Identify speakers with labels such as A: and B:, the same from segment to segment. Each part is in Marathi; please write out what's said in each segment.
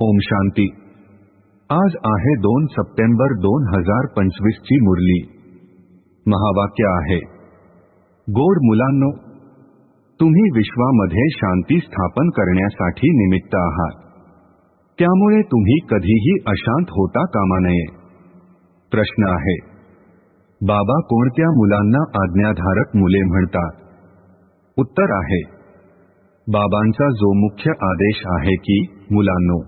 A: ओम शांती। आज आहे दोन सप्टेंबर दोन हज़ार पंचवीस ची मुरली। महावाक्य आहे गोड मुलांनो, तुम्ही विश्वामध्ये शांती स्थापन करण्यासाठी निमित्त आहात. त्यामुळे तुम्ही कधीही अशांत होता कामा नये. प्रश्न आहे, बाबा कोणत्या मुलांना आज्ञाधारक मुले म्हणतात? उत्तर आहे, बाबांचा जो मुख्य आदेश आहे की, मुलांनो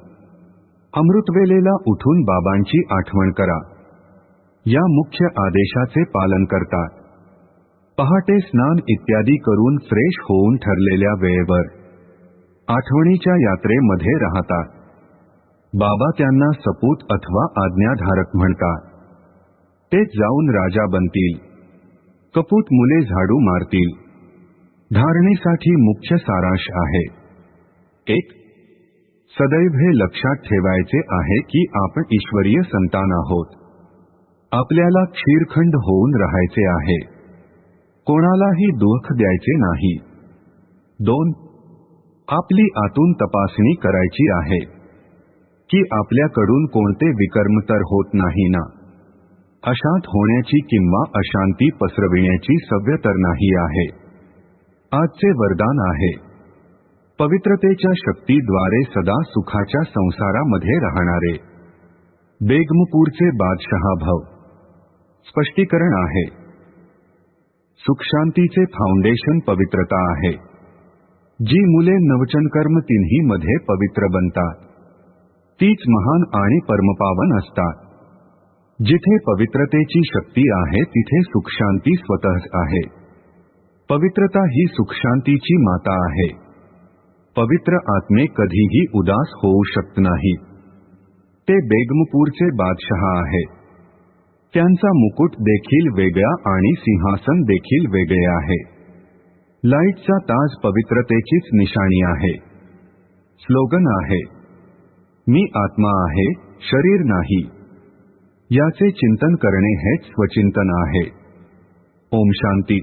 A: अमृतवेलेला उठून बाबांची आठवण करा. या मुख्य आदेशाचे पालन करतात पहाटे स्नान इत्यादी करून फ्रेश होऊन ठरलेल्या वेळेवर. आठवणीच्या यात्रेमध्ये राहतात बाबा त्यांना सपूत अथवा आज्ञाधारक म्हणतात ते जाऊन राजा बनतील. कपूत मुले झाडू मारतील. धारणेसाठी मुख्य सारांश आहे. एक सदैव हे लक्षात ठेवायचे आहे की आपण ईश्वरीय संतान आहोत. आपल्याला क्षीरखंड होऊन राहायचे आहे. कोणालाही दुःख द्यायचे नाही. दोन आपली आतून तपासणी करायची आहे. की आपल्याकडून कोणते विकर्म तर होत नाही ना. अशांत होण्याची किंवा अशांती पसरविण्याची सव्य तर नाही आहे. आजचे वरदान आहे. पवित्रतेच्या शक्तीद्वारे सदा सुखाच्या संसारामध्ये राहणारे. बेगमपूरचे बादशहा भव स्पष्टीकरण आहे. सुखशांतीचे फाउंडेशन पवित्रता आहे. जी मुले नवचनकर्म तिन्ही मध्ये पवित्र बनतात. तीच महान आणि परमपावन असतात. जिथे पवित्रतेची शक्ती आहे तिथे सुखशांती स्वतःच आहे. पवित्रता ही सुखशांतीची माता आहे. पवित्र आत्मे कधीही उदास होऊ शकत नाही. ते बेगमपूरचे बादशहा आहे. त्यांचा मुकुट देखील वेगळा आणि सिंहासन देखील वेगळे आहे. लाईटचा ताज पवित्रतेचीच निशाणी आहे. स्लोगन आहे मी आत्मा आहे शरीर नाही. याचे चिंतन करणे हेच स्वचिंतन आहे. ओम शांती.